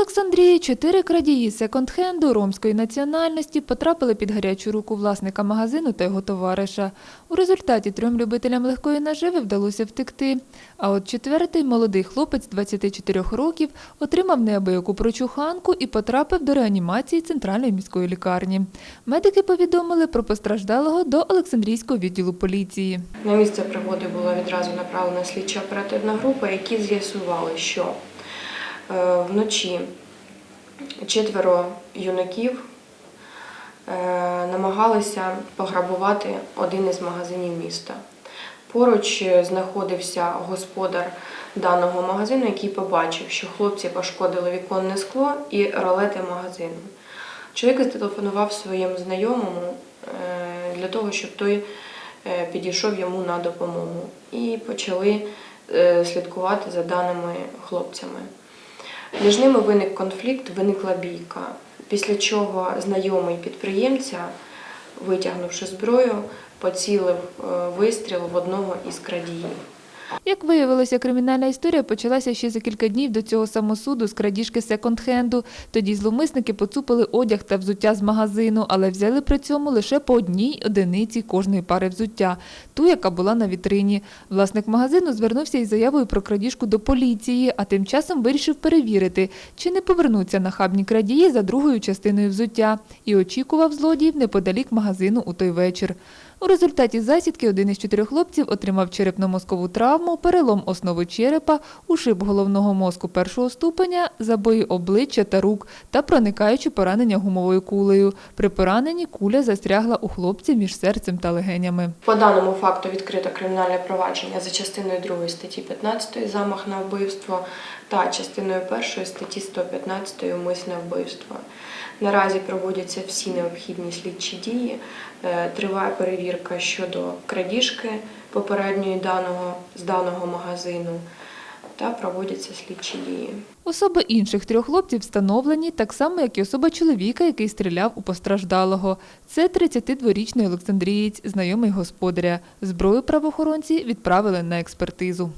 Олександрії чотири крадії секонд-хенду ромської національності потрапили під гарячу руку власника магазину та його товариша. У результаті трьом любителям легкої наживи вдалося втекти. А от четвертий молодий хлопець 24 років отримав неабияку прочуханку і потрапив до реанімації центральної міської лікарні. Медики повідомили про постраждалого до Олександрійського відділу поліції. На місце пригоди була відразу направлена слідча оперативна група, які з'ясували, що вночі четверо юнаків е, намагалися пограбувати один із магазинів міста. Поруч е, знаходився господар даного магазину, який побачив, що хлопці пошкодили віконне скло і ролети магазину. Чоловік зателефонував своєму знайомому е, для того, щоб той е, підійшов йому на допомогу і почали е, слідкувати за даними хлопцями. Між ними виник конфлікт, виникла бійка, після чого знайомий підприємця, витягнувши зброю, поцілив е, вистріл в одного із крадіїв. Як виявилося, кримінальна історія почалася ще за кілька днів до цього самосуду з крадіжки секонд-хенду. Тоді зловмисники поцупили одяг та взуття з магазину, але взяли при цьому лише по одній одиниці кожної пари взуття, ту, яка була на вітрині. Власник магазину звернувся із заявою про крадіжку до поліції, а тим часом вирішив перевірити, чи не повернуться нахабні крадії за другою частиною взуття, і очікував злодіїв неподалік магазину у той вечір. У результаті засідки один із чотирьох хлопців отримав черепно-мозкову травму, перелом основи черепа, ушиб головного мозку першого ступеня, забої обличчя та рук та проникаючі поранення гумовою кулею. При пораненні куля застрягла у хлопця між серцем та легенями. По даному факту відкрито кримінальне провадження за частиною 2 статті 15 замах на вбивство та частиною 1 статті 115 умисне вбивство. Наразі проводяться всі необхідні слідчі дії. Е, Триває перевірка щодо крадіжки попередньої даного з даного магазину та проводяться слідчі дії. Особи інших трьох хлопців встановлені так само, як і особа чоловіка, який стріляв у постраждалого. Це 32-річний Олександрієць, знайомий господаря. Зброю правоохоронці відправили на експертизу.